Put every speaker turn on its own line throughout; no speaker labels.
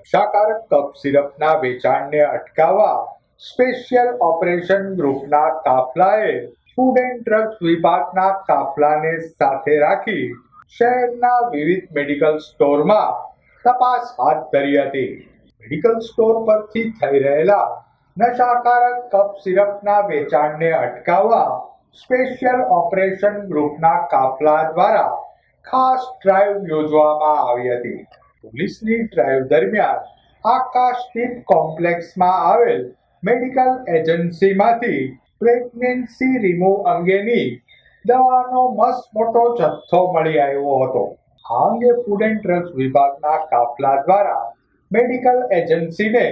નશાકારક કફ સિરપના વેચાણને અટકાવવા special operation ગ્રુપના કાફલાએ food and drugs વિભાગના કાફલાને સાથે રાખી શહેરના વિવિધ મેડિકલ સ્ટોરમાં તપાસ હાથ ધરી હતી. મેડિકલ સ્ટોર પરથી થઈ રહેલા નશાકારક કફ સિરપના વેચાણને અટકાવવા સ્પેશિયલ ઓપરેશન ગ્રુપના કાફલા દ્વારા ખાસ ડ્રાઈવ યોજવામાં આવી હતી. પોલીસની ડ્રાઈવ દરમિયાન આકાશદીપ કોમ્પ્લેક્સમાં આવેલ મેડિકલ એજન્સીમાંથી પ્રેગ્નન્સી રિમૂવ અંગેની દવાનો મસ્ત મોટો જથ્થો મળી આવ્યો હતો. આ અંગે ફૂડ એન્ડ ડ્રગ્સ વિભાગના કાફલા દ્વારા મેડિકલ એજન્સીને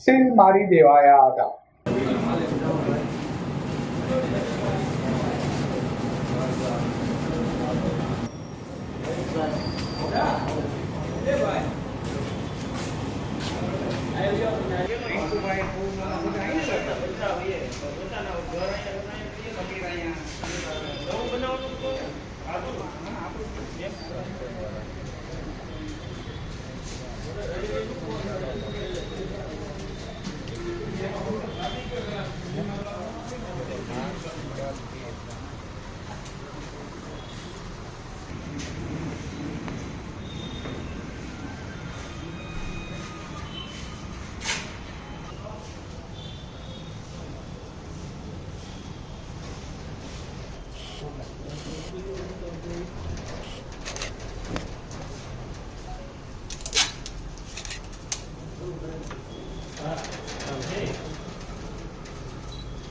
સીલ મારી દેવાયા હતા. બનાવવાનું તો આપણું Okay.